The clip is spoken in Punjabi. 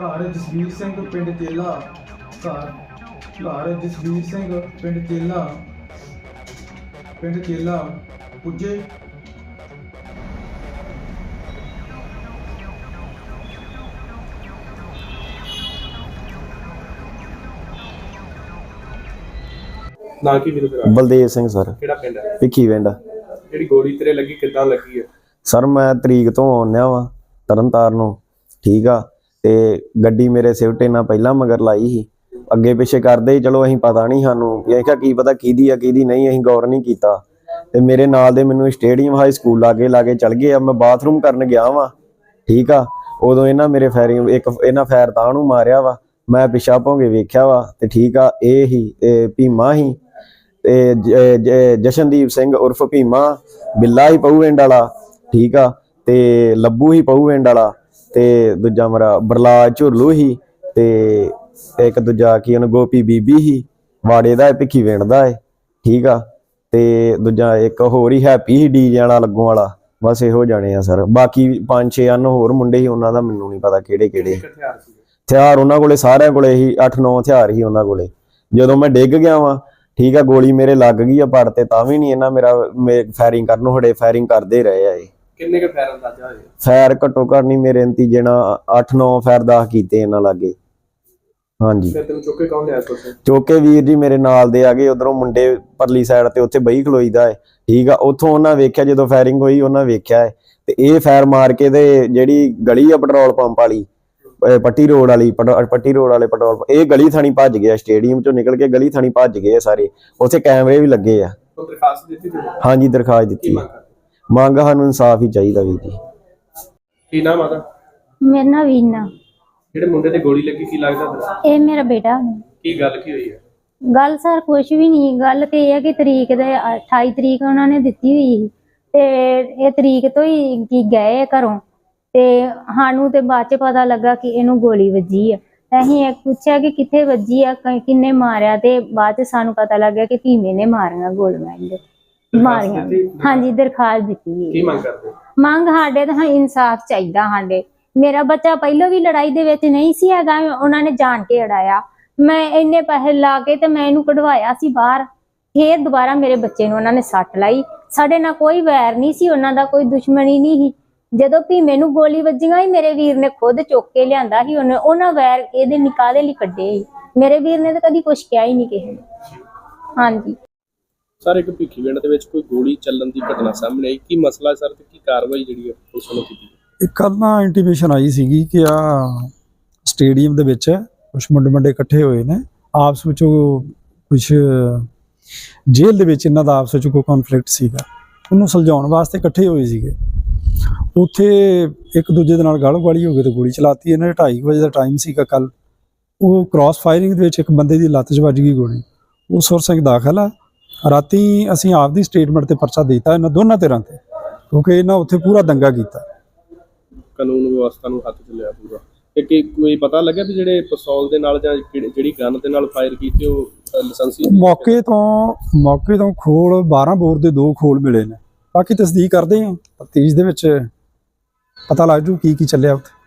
ਘਰ ਜਸਵੀਰ ਸਿੰਘ ਪਿੰਡ ਤੇਲਾ। ਘਰ ਘਰ ਜਸਵੀਰ ਸਿੰਘ ਪਿੰਡ ਤੇਲਾ। ਪਿੰਡ ਤੇਲਾ ਪੁੱਜੇ। ਨਾ ਕੀ ਵੀਰ ਤੇਰਾ ਬਲਦੇਵ ਸਿੰਘ ਸਰ। ਕਿਹੜਾ ਪਿੰਡ ਹੈ? ਭਿੱਖੀ ਵਿੰਡ ਜਿਹੜੀ ਗੋਲੀ ਤੇਰੇ ਲੱਗੀ ਕਿੱਦਾਂ ਲੱਗੀ ਹੈ? ਸਰ ਮੈਂ ਤਰੀਕ ਤੋਂ ਆਉਣਿਆ ਵਾਂ ਤਰਨਤਾਰਨ ਨੂੰ। ਠੀਕ ਆ। ਤੇ ਗੱਡੀ ਮੇਰੇ ਸਿਵਟੇ ਨਾਲ ਪਹਿਲਾਂ ਮਗਰ ਲਾਈ ਸੀ। ਅੱਗੇ ਪਿੱਛੇ ਕਰਦੇ ਹੀ ਚਲੋ ਅਸੀਂ ਪਤਾ ਨਹੀਂ ਸਾਨੂੰ ਇਹ ਕਿਹਾ ਕੀ ਪਤਾ ਕਿਹਦੀ ਆ, ਕਿਹਦੀ ਨਹੀਂ, ਅਸੀਂ ਗੌਰ ਨਹੀਂ ਕੀਤਾ। ਤੇ ਮੇਰੇ ਨਾਲ ਦੇ ਮੈਨੂੰ ਸਟੇਡੀਅਮ ਹਾਈ ਸਕੂਲ ਲਾਗੇ ਲਾਗੇ ਚਲ ਗਏ ਆ, ਮੈਂ ਬਾਥਰੂਮ ਕਰਨ ਗਿਆ ਵਾਂ, ਠੀਕ ਆ? ਉਦੋਂ ਇਹਨਾਂ ਮੇਰੇ ਫਾਇਰਿੰਗ ਇੱਕ ਇਹਨਾਂ ਫਾਇਰ ਤਾਂ ਨੂੰ ਮਾਰਿਆ ਵਾ, ਮੈਂ ਪਿਛਾ ਭੌਂਗੇ ਵੇਖਿਆ ਵਾ, ਤੇ ਠੀਕ ਆ, ਇਹ ਹੀ ਭੀਮਾ ਹੀ, ਤੇ ਜਸ਼ਨਦੀਪ ਸਿੰਘ ਉਰਫ ਭੀਮਾ, ਬਿੱਲਾ ਹੀ ਪਹੂਵਿੰਡ ਵਾਲਾ, ਠੀਕ ਆ? ਤੇ ਲੱਭੂ ਹੀ ਪਹੂਵਿੰਡ ਵਾਲਾ ਤੇ ਦੂਜਾ ਮੇਰਾ ਬਰਲਾਜ ਝੁਰਲੂ ਹੀ ਤੇ ਇੱਕ ਦੂਜਾ ਕੀ ਉਹਨੂੰ ਗੋਪੀ ਬੀਬੀ ਹੀ ਵਾੜੇ ਦਾ ਭਿੱਖੀ ਵਿੰਡ ਦਾ ਹੈ ਠੀਕ ਆ। ਤੇ ਦੂਜਾ ਇੱਕ ਹੋਰ ਹੀ ਹੈਪੀ ਹੀ ਡੀਜੇ ਵਾਲਾ ਲੱਗੋਂ ਵਾਲਾ ਬਸ ਇਹੋ ਜਾਣੇ ਆ ਸਰ। ਬਾਕੀ ਪੰਜ ਛੇ ਅਨ ਹੋਰ ਮੁੰਡੇ ਹੀ ਉਹਨਾਂ ਦਾ ਮੈਨੂੰ ਨਹੀਂ ਪਤਾ ਕਿਹੜੇ ਕਿਹੜੇ। ਹਥਿਆਰ ਉਹਨਾਂ ਕੋਲੇ ਸਾਰਿਆਂ ਕੋਲੇ ਹੀ 8-9 ਹਥਿਆਰ ਹੀ ਉਹਨਾਂ ਕੋਲੇ। ਜਦੋਂ ਮੈਂ ਡਿੱਗ ਗਿਆ ਵਾਂ ਠੀਕ ਆ ਗੋਲੀ ਮੇਰੇ ਲੱਗ ਗਈ ਆ ਪੜ ਤੇ ਤਾਂ ਵੀ ਨਹੀਂ ਇਹਨਾਂ ਮੇਰਾ ਫਾਇਰਿੰਗ ਕਰਨ ਹੜੇ ਫਾਇਰਿੰਗ ਕਰਦੇ ਰਹੇ ਆ ਇਹ। ਕਿੰਨੇ ਕੁ ਫੈਰ ਅੰਦਾਜ਼ਾ ਹੋਇਆ ਫਾਇਰ ਘੱਟੋ ਘੱਟ ਨਹੀਂ ਮੇਰੇ ਨਤੀਜੇ ਨਾਲ 8-9 ਫਾਇਰ 10 ਕੀਤੇ ਇਹਨਾਂ ਲਾਗੇ। ਹਾਂਜੀ। ਫਿਰ ਤੈਨੂੰ ਚੁੱਕ ਕੌਣ ਲਿਆ ਸੋਚੇ ਚੋਕੇ ਵੀਰ ਜੀ ਮੇਰੇ ਨਾਲ ਦੇ ਆ ਗਏ ਉਧਰੋਂ ਮੁੰਡੇ ਪਰਲੀ ਸਾਈਡ ਤੇ ਉੱਥੇ ਬਈ ਖਲੋਈਦਾ ਹੈ ਠੀਕ ਆ ਉੱਥੋਂ ਉਹਨਾਂ ਵੇਖਿਆ ਜਦੋਂ ਫਾਇਰਿੰਗ ਹੋਈ ਉਹਨਾਂ ਵੇਖਿਆ ਹੈ ਤੇ ਇਹ ਫਾਇਰ ਮਾਰ ਕੇ ਤੇ ਜਿਹੜੀ ਗਲੀ ਆ ਪੈਟਰੋਲ ਪੰਪ ਵਾਲੀ ਪੱਟੀ ਰੋਡ ਵਾਲੀ ਪਟ- ਰੋਡ ਵਾਲੇ ਪੈਟਰੋਲ ਇਹ ਗਲੀ ਥਾਣੀ ਭੱਜ ਗਿਆ ਸਟੇਡੀਅਮ ਚੋਂ ਨਿਕਲ ਕੇ ਗਲੀ ਥਾਣੀ ਭੱਜ ਗਏ ਸਾਰੇ। ਉੱਥੇ ਕੈਮਰੇ ਵੀ ਲੱਗੇ ਆ। ਦਰਖਾਸਤ ਦਿੱਤੀ ਹਾਂਜੀ ਦਰਖਾਸਤ ਦਿੱਤੀ। ਮੰਗ ਸਾਨੂੰ ਇਨਸਾਫ ਹੀ ਚਾਹੀਦਾ ਵੀਰ ਜੀ। ਕੀ ਨਾਮ ਆਦਾ ਮੇਰਾ ਨਾਂ ਵੀਨਾ। ਜਿਹੜੇ ਮੁੰਡੇ ਤੇ ਗੋਲੀ ਲੱਗੀ ਕੀ ਲੱਗਦਾ ਤੇਰਾ ਇਹ ਮੇਰਾ ਬੇਟਾ। ਕੀ ਗੱਲ ਕੀ ਹੋਈ ਹੈ ਗੱਲ ਸਰ ਕੁਛ ਵੀ ਨਹੀਂ ਗੱਲ ਤੇ ਇਹ ਹੈ ਕਿ ਤਰੀਕ ਦੇ 28 ਤਰੀਕ ਉਹਨਾਂ ਨੇ ਦਿੱਤੀ ਹੋਈ ਸੀ। ਤੇ ਇਹ ਤਰੀਕ ਤੋਂ ਹੀ ਕੀ ਗਏ ਘਰੋਂ। ਤੇ ਸਾਨੂੰ ਤੇ ਬਾਅਦ ਚ ਪਤਾ ਲੱਗਾ ਕਿ ਇਹਨੂੰ ਗੋਲੀ ਵੱਜੀ ਆ। ਤੇ ਅਸੀਂ ਇਹ ਪੁੱਛਿਆ ਕਿ ਕਿੱਥੇ ਵੱਜੀ ਆ ਕ- ਕਿੰਨੇ ਮਾਰਿਆ ਤੇ ਬਾਅਦ ਚ ਸਾਨੂੰ ਪਤਾ ਲੱਗਾ ਕਿ ਭੀਮੇ ਨੇ ਮਾਰੀਆਂ ਗੋਲੀਆਂ ਇਹਦੇ। ਮਾਰੀਆਂ। ਦਿੱਤੀ? ਹਾਂਜੀ ਦਰਖਾਸਤ ਦਿੱਤੀ ਕੀ ਮੰਗ ਕਰਦੇ ਮੰਗ ਸਾਡੇ ਤਾਂ ਇਨਸਾਫ ਚਾਹੀਦਾ ਸਾਡੇ। ਮੇਰਾ ਬੱਚਾ ਪਹਿਲਾਂ ਵੀ ਲੜਾਈ ਦੇ ਵਿੱਚ ਨਹੀਂ ਸੀ ਹੈਗਾ ਉਹਨਾਂ ਨੇ ਜਾਣ ਕੇ ਅੜਾਇਆ। ਮੈਂ ਇੰਨੇ ਪੈਸੇ ਲਾ ਕੇ ਤੇ ਮੈਂ ਇਹਨੂੰ ਕਢਵਾਇਆ ਸੀ ਬਾਹਰ। ਫੇਰ ਦੁਬਾਰਾ ਮੇਰੇ ਬੱਚੇ ਨੂੰ ਉਹਨਾਂ ਨੇ ਸੱਟ ਲਾਈ। ਸਾਡੇ ਨਾਲ ਕੋਈ ਵੈਰ ਨਹੀਂ ਸੀ ਉਹਨਾਂ ਦਾ ਕੋਈ ਦੁਸ਼ਮਣੀ ਨਹੀਂ ਸੀ। ਜਦੋਂ ਵੀ ਮੈਨੂੰ ਗੋਲੀ ਵੱਜੀਆਂ ਹੀ ਮੇਰੇ ਵੀਰ ਨੇ ਖੁਦ ਚੁੱਕ ਕੇ ਲਿਆਂਦਾ ਸੀ ਉਹਨੇ ਉਹਨਾਂ ਵੈਰ ਇਹਦੇ ਨਿਕਾਲੇ ਲਈ ਕੱਢੇ ਮੇਰੇ ਵੀਰ ਨੇ ਤਾਂ ਕਦੀ ਕੁਛ ਕਿਹਾ ਹੀ ਨਹੀਂ ਕਿਸੇ ਹਾਂਜੀ। ਸਰ, ਇੱਕ ਭਿੱਖੀ ਦੇ ਵਿੱਚ ਕੋਈ ਗੋਲੀ ਚੱਲਣ ਦੀ ਘਟਨਾ ਸਾਹਮਣੇ ਆਈ। ਕੀ ਮਸਲਾ ਸਰ ਤੇ ਕੀ ਕਾਰਵਾਈ ਜਿਹੜੀ ਹੈ ਪੁਲਿਸ ਵੱਲੋਂ ਕੀਤੀ ਇੱਕ ਕੱਲ ਨਾ ਇੰਟੀਮੇਸ਼ਨ ਆਈ ਸੀਗੀ ਕਿ ਆ ਸਟੇਡੀਅਮ ਦੇ ਵਿੱਚ ਕੁਝ ਮੁੰਡੇ ਮੁੰਡੇ ਇਕੱਠੇ ਹੋਏ ਨੇ। ਆਪਸ ਵਿੱਚ ਕੁਝ ਜੇਲ੍ਹ ਦੇ ਵਿੱਚ ਇਹਨਾਂ ਦਾ ਆਪਸ ਵਿੱਚ ਕੋਈ ਕਨਫਲਿਕਟ ਸੀਗਾ। ਉਹਨੂੰ ਸੁਲਝਾਉਣ ਵਾਸਤੇ ਇਕੱਠੇ ਹੋਏ ਸੀਗੇ। ਉੱਥੇ ਇੱਕ ਦੂਜੇ ਦੇ ਨਾਲ ਗਾਲੋ-ਗਾਲੀ ਹੋ ਗਈ ਤੇ ਗੋਲੀ ਚਲਾਤੀ ਇਹਨਾਂ। ਨੇ 2:30 ਵਜੇ ਦਾ ਟਾਈਮ ਸੀਗਾ ਕੱਲ ਉਹ ਕ੍ਰਾਸ ਫਾਇਰਿੰਗ ਦੇ ਵਿੱਚ ਇੱਕ ਬੰਦੇ ਦੀ ਲੱਤ 'ਚ ਵੱਜ ਗਈ ਗੋਲੀ। ਉਹ ਸੁਰ ਸਿੰਘ ਦਾਖਲ ਆ। ਰਾਤੀ ਅਸੀਂ ਆਪਦੀ ਸਟੇਟਮੈਂਟ ਤੇ ਪਰਚਾ ਦਿੱਤਾ ਇਹਨਾਂ ਦੋਨਾਂ ਧਿਰਾਂ ਤੇ ਕਿਉਂਕਿ ਇਹਨਾਂ ਉੱਥੇ ਪੂਰਾ ਦੰਗਾ ਕੀਤਾ। ਕਾਨੂੰਨ ਵਿਵਸਥਾ ਨੂੰ ਹੱਥ ਚ ਲਿਆ ਪੂਰਾ। ਤੇ ਕੀ ਕੋਈ ਪਤਾ ਲੱਗਿਆ ਵੀ ਜਿਹੜੇ ਪਿਸਤੌਲ ਦੇ ਨਾਲ ਜਾਂ ਕਿਹੜੀ- ਜਿਹੜੀ ਗਨ ਦੇ ਨਾਲ ਫਾਇਰ ਕੀਤੇ ਉਹ ਅ, ਲਾਇਸੈਂਸੀ ਮੌਕੇ ਤੋਂ ਮੌਕੇ ਤੋਂ ਖੋਲ 12 ਬੋਰ ਦੇ ਦੋ ਖੋਲ ਮਿਲੇ ਨੇ। ਬਾਕੀ ਤਸਦੀਕ ਕਰਦੇ ਹਾਂ ਤਫਤੀਸ਼ ਦੇ ਵਿੱਚ ਪਤਾ ਲੱਗ ਜੂ ਕੀ ਕੀ ਚੱਲਿਆ ਉੱਥੇ।